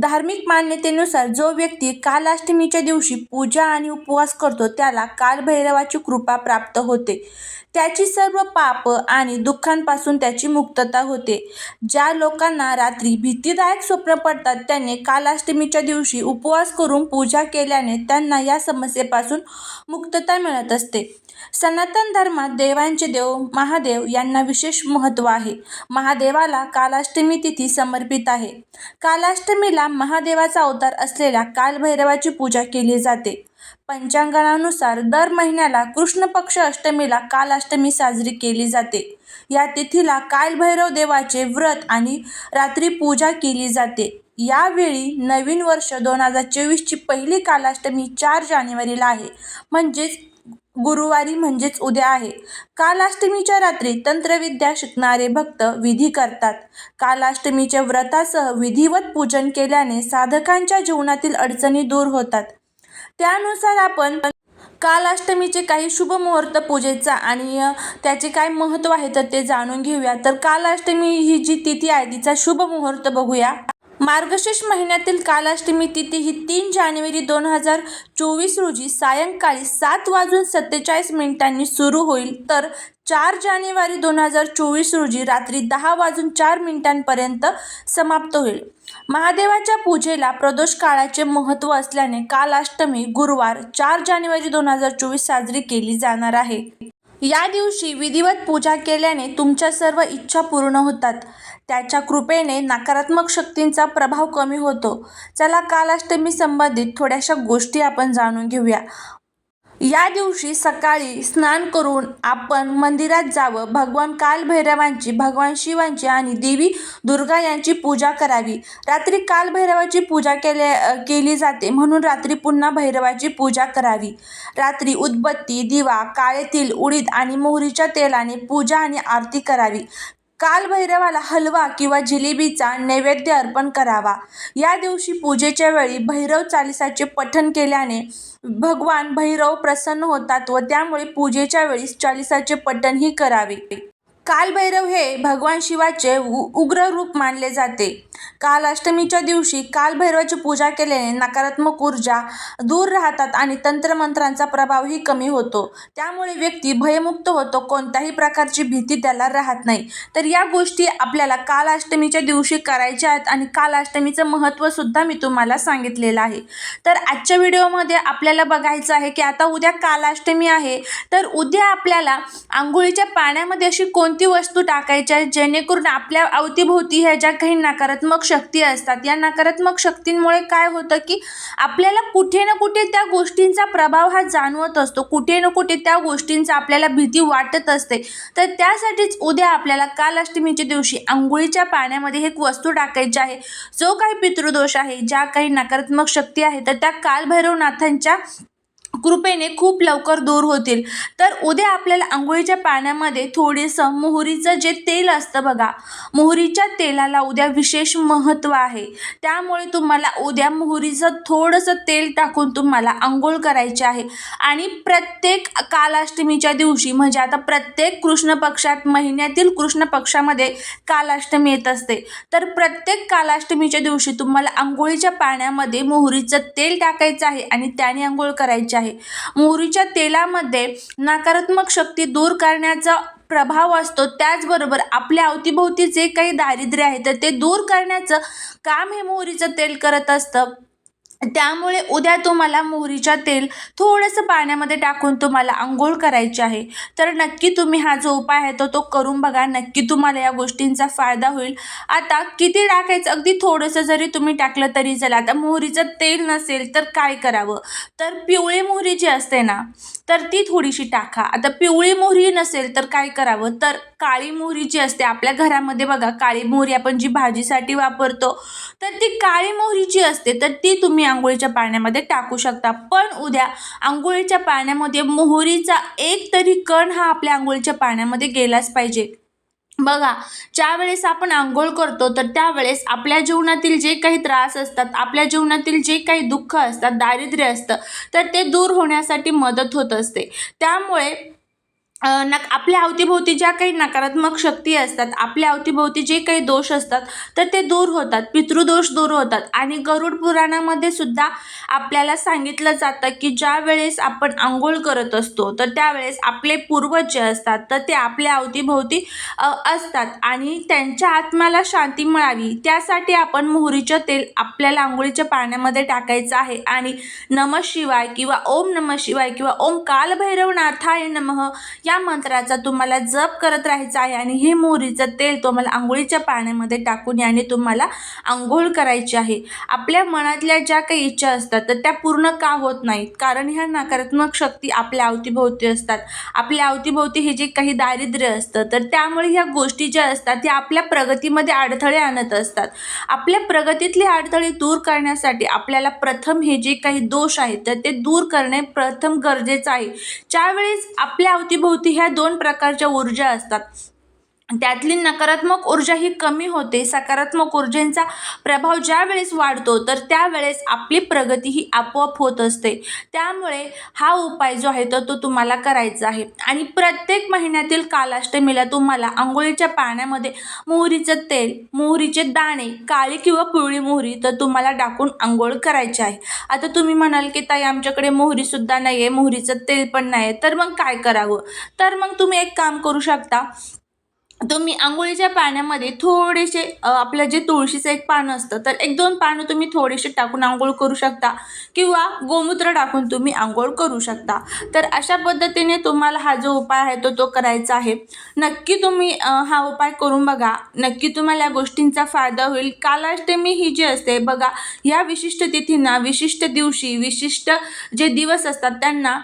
धार्मिक मान्यतेनुसार जो व्यक्ती कालाष्टमीच्या दिवशी पूजा आणि उपवास करतो त्याला कालभैरवाची कृपा प्राप्त होते. त्याची सर्व पाप आणि दुःखांपासून त्याची मुक्तता होते. ज्या लोकांना रात्री भीतीदायक स्वप्न पडतात त्यांनी कालाष्टमीच्या दिवशी उपवास करून पूजा केल्याने त्यांना या समस्येपासून मुक्तता मिळत असते. सनातन धर्मात देवांचे देव महादेव यांना विशेष महत्त्व आहे. महादेवाला कालाष्टमी तिथी समर्पित आहे. कालाष्टमीला महादेवाचा अवतार असलेल्या कालभैरवाची पूजा केली जाते. पंचांगणानुसार दर महिन्याला कृष्ण पक्ष अष्टमीला कालाष्टमी साजरी केली जाते. या तिथीला कालभैरव देवाचे व्रत आणि रात्री पूजा केली जाते. यावेळी नवीन वर्ष दोन हजार चोवीसची पहिली कालाष्टमी चार जानेवारीला आहे. म्हणजेच गुरुवारी म्हणजेच उद्या आहे. कालाष्टमीच्या रात्री तंत्रविद्या शिकणारे भक्त विधी करतात. कालाष्टमीच्या व्रतासह विधिवत पूजन केल्याने साधकांच्या जीवनातील अडचणी दूर होतात. त्यानुसार आपण कालाष्टमीचे काही शुभ मुहूर्त पूजेचा आणि त्याचे काय महत्त्व आहे तर ते जाणून घेऊया. तर कालाष्टमी ही जी तिथी आहे तिचा शुभ मुहूर्त बघूया. मार्गशीर्ष महिन्यातील कालाष्टमी तिथी ही तीन जानेवारी दोन हजार चोवीस रोजी सायंकाळी सात वाजून सत्तेचाळीस मिनिटांनी सुरू होईल. तर चार जानेवारी दोन हजार चोवीस रोजी रात्री दहा वाजून चार मिनिटांपर्यंत समाप्त होईल. महादेवाच्या पूजेला प्रदोष काळाचे महत्त्व असल्याने कालाष्टमी गुरुवार चार जानेवारी दोन हजार चोवीस साजरी केली जाणार आहे. या दिवशी विधिवत पूजा केल्याने तुमच्या सर्व इच्छा पूर्ण होतात. त्याच्या कृपेने नकारात्मक शक्तींचा प्रभाव कमी होतो. चला कालाष्टमी संबंधित थोड्याशा गोष्टी आपण जाणून घेऊया. या दिवशी सकाळी स्नान करून आपण मंदिरात जावं. भगवान कालभैरवांची भगवान शिवांची आणि देवी दुर्गा यांची पूजा करावी. रात्री कालभैरवाची पूजा केल्या केली जाते. म्हणून रात्री पुन्हा भैरवाची पूजा करावी. रात्री उदबत्ती दिवा काळे तिल उडीद आणि मोहरीच्या तेलाने पूजा आणि आरती करावी. कालभैरवाला हलवा किंवा जिलेबीचा नैवेद्य अर्पण करावा. या दिवशी पूजेच्या वेळी भैरव चालिसाचे पठण केल्याने भगवान भैरव प्रसन्न होतात व त्यामुळे पूजेच्या वेळी चालिसाचे पठणही करावे. कालभैरव हे भगवान शिवाचे उ उग्र रूप मानले जाते. कालाष्टमीच्या दिवशी कालभैरवाची पूजा केल्याने नकारात्मक ऊर्जा दूर राहतात आणि तंत्रमंत्रांचा प्रभावही कमी होतो. त्यामुळे व्यक्ती भयमुक्त होतो कोणत्याही प्रकारची भीती त्याला राहत नाही. तर या गोष्टी आपल्याला कालाष्टमीच्या दिवशी करायच्या आहेत आणि कालाष्टमीचं महत्त्वसुद्धा मी तुम्हाला सांगितलेलं आहे. तर आजच्या व्हिडिओमध्ये आपल्याला बघायचं आहे की आता उद्या कालाष्टमी आहे तर उद्या आपल्याला आंघोळीच्या पाण्यामध्ये अशी कोणती वस्तू टाकायची आहे जेणेकरून आपल्या अवतीभोवती ह्या ज्या काही नकारात्मक शक्ती असतात. या नकारात्मक शक्तींमुळे काय होतं की आपल्याला कुठे ना कुठे त्या गोष्टींचा प्रभाव हा जाणवत असतो. कुठे ना कुठे त्या गोष्टींचा आपल्याला भीती वाटत असते. तर त्यासाठीच उद्या आपल्याला कालाष्टमीच्या दिवशी आंघोळीच्या पाण्यामध्ये एक वस्तू टाकायची आहे. जो काही पितृदोष आहे ज्या काही नकारात्मक शक्ती आहे तर त्या कालभैरवनाथांच्या कृपेने खूप लवकर दूर होतील. तर उद्या आपल्याला आंघोळीच्या पाण्यामध्ये थोडंसं मोहरीचं जे तेल असतं बघा मोहरीच्या तेलाला उद्या विशेष महत्त्व आहे. त्यामुळे तुम्हाला उद्या मोहरीचं थोडंसं तेल टाकून तुम्हाला आंघोळ करायची आहे. आणि प्रत्येक कालाष्टमीच्या दिवशी म्हणजे आता प्रत्येक कृष्ण पक्षात महिन्यातील कृष्ण पक्षामध्ये कालाष्टमी येत असते. तर प्रत्येक कालाष्टमीच्या दिवशी तुम्हाला आंघोळीच्या पाण्यामध्ये मोहरीचं तेल टाकायचं आहे आणि त्याने आंघोळ करायची आहे. मोहरीच्या तेलामध्ये नकारात्मक शक्ती दूर करण्याचा प्रभाव असतो. त्याचबरोबर आपल्या अवतीभोवती जे काही दारिद्र्य आहे तर ते दूर करण्याचं काम हे मोहरीचं तेल करत असतं. त्यामुळे उद्या तुम्हाला मोहरीच्या तेल थोडंसं पाण्यामध्ये टाकून तुम्हाला आंघोळ करायची आहे. तर नक्की तुम्ही हा जो उपाय आहे तो तो करून बघा. नक्की तुम्हाला या गोष्टींचा फायदा होईल. आता किती टाकायचं? अगदी थोडंसं जरी तुम्ही टाकलं तरी चला. आता मोहरीचं तेल नसेल तर काय करावं? तर पिवळी मोहरी जी असते ना तर ती थोडीशी टाका. आता पिवळी मोहरी नसेल तर काय करावं? तर काळी मोहरी जी असते आपल्या घरामध्ये बघा काळी मोहरी आपण जी भाजीसाठी वापरतो तर ती काळी मोहरी जी असते तर ती तुम्ही आंघोळीच्या पाण्यामध्ये टाकू शकता. पण उद्या आंघोळीच्या पाण्यामध्ये मोहरीचा एक तरी कण हा आपल्या आंघोळीच्या पाण्यामध्ये गेलाच पाहिजे. बघा ज्यावेळेस आपण आंघोळ करतो तर त्यावेळेस आपल्या जीवनातील जे काही त्रास असतात आपल्या जीवनातील जे काही दुःख असतात दारिद्र्य असतं तर ते दूर होण्यासाठी मदत होत असते. त्यामुळे नक आपल्या अवतीभोवती ज्या काही नकारात्मक शक्ती असतात आपल्या अवतीभोवती जे काही दोष असतात तर ते दूर होतात पितृदोष दूर होतात. आणि गरुड पुराणामध्ये सुद्धा आपल्याला सांगितलं जातं की ज्या वेळेस आपण आंघोळ करत असतो तर त्यावेळेस आपले पूर्वज जे असतात तर ते आपल्या अवतीभोवती असतात. आणि त्यांच्या आत्म्याला शांती मिळावी त्यासाठी आपण मोहरीचं तेल आपल्याला आंघोळीच्या पाण्यामध्ये टाकायचं आहे. आणि नम शिवाय किंवा ओम नम शिवाय किंवा ओम कालभैरवनाथाय नमः या मंत्राचा तुम्हाला जप करत राहायचा आहे आणि हे मोहरीचं तेल तुम्हाला आंघोळीच्या पाण्यामध्ये टाकून याने तुम्हाला आंघोळ करायची आहे. आपल्या मनातल्या ज्या काही इच्छा असतात तर त्या पूर्ण का होत नाहीत? कारण ह्या नकारात्मक शक्ती आपल्या अवतीभोवती असतात. आपल्या अवतीभोवती हे जे काही दारिद्र्य असतं तर त्यामुळे ह्या गोष्टी ज्या असतात त्या आपल्या प्रगतीमध्ये अडथळे आणत असतात. आपल्या प्रगतीतले अडथळे दूर करण्यासाठी आपल्याला प्रथम हे जे काही दोष आहेत तर ते दूर करणे प्रथम गरजेचं आहे. ज्यावेळेस आपल्या अवतीभोवती ह्या दोन प्रकारच्या ऊर्जा असतात. त्यातली नकारात्मक ऊर्जा ही कमी होते सकारात्मक ऊर्जेंचा प्रभाव ज्या वेळेस वाढतो तर त्यावेळेस आपली प्रगती ही आपोआप होत असते. त्यामुळे हा उपाय जो आहे तर तो तुम्हाला करायचा आहे. आणि प्रत्येक महिन्यातील कालाष्टमीला तुम्हाला आंघोळीच्या पाण्यामध्ये मोहरीचं तेल मोहरीचे दाणे काळी किंवा पिवळी मोहरी तर तुम्हाला टाकून आंघोळ करायची आहे. आता तुम्ही म्हणाल की ताई आमच्याकडे मोहरीसुद्धा नाही आहे मोहरीचं तेल पण नाही आहे तर मग काय करावं? तर मग तुम्ही एक काम करू शकता. तुम्ही आंघोळीच्या पाण्यामध्ये थोडेसे आपलं जे तुळशीचं एक पान असतं तर एक दोन पानं तुम्ही थोडेसे टाकून आंघोळ करू शकता किंवा गोमूत्र टाकून तुम्ही आंघोळ करू शकता. तर अशा पद्धतीने तुम्हाला हा जो उपाय आहे तो तो करायचा आहे. नक्की तुम्ही हा उपाय करून बघा. नक्की तुम्हाला या गोष्टींचा फायदा होईल. कालाष्टमी ही जी असते बघा या विशिष्ट तिथींना विशिष्ट दिवशी विशिष्ट जे दिवस असतात त्यांना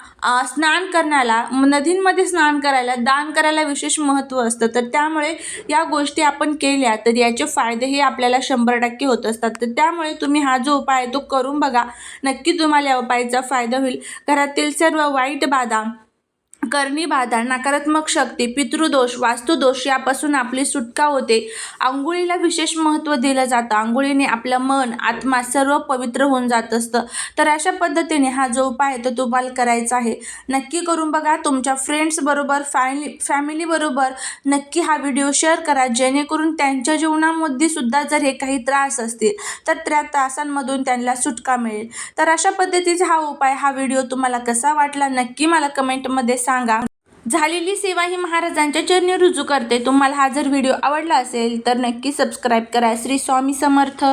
स्नान करण्याला नदींमध्ये स्नान करायला दान करायला विशेष महत्त्व असतं. तर त्या त्यामुळे या गोष्टी आपण केल्या तर याचे फायदे हे आपल्याला शंभर टक्के होत असतात. तर त्यामुळे तुम्ही हा जो उपाय आहे तो करून बघा. नक्की तुम्हाला या उपायाचा फायदा होईल. घरातील सर्व वाईट बाधा करणी बाधा नकारात्मक शक्ती पितृदोष वास्तुदोष यापासून आपली सुटका होते. आंघोळीला विशेष महत्त्व दिलं जातं. आंघोळीने आपलं मन आत्मा सर्व पवित्र होऊन जात असतं. तर अशा पद्धतीने हा जो उपाय आहे तो तुम्हाला करायचा आहे. नक्की करून बघा तुमच्या फ्रेंड्सबरोबर फॅमिली फॅमिलीबरोबर नक्की हा व्हिडिओ शेअर करा. जेणेकरून त्यांच्या जीवनामध्ये सुद्धा जर हे काही त्रास असतील तर त्या त्रासांमधून त्यांना सुटका मिळेल. तर अशा पद्धतीचा हा उपाय हा व्हिडिओ तुम्हाला कसा वाटला नक्की मला कमेंटमध्ये सांगा. झालेली सेवा ही महाराजांच्या चरणी रुजू करते. तुम्हाला हा जर व्हिडिओ आवडला असेल तर नक्की सबस्क्राईब करा. श्री स्वामी समर्थ.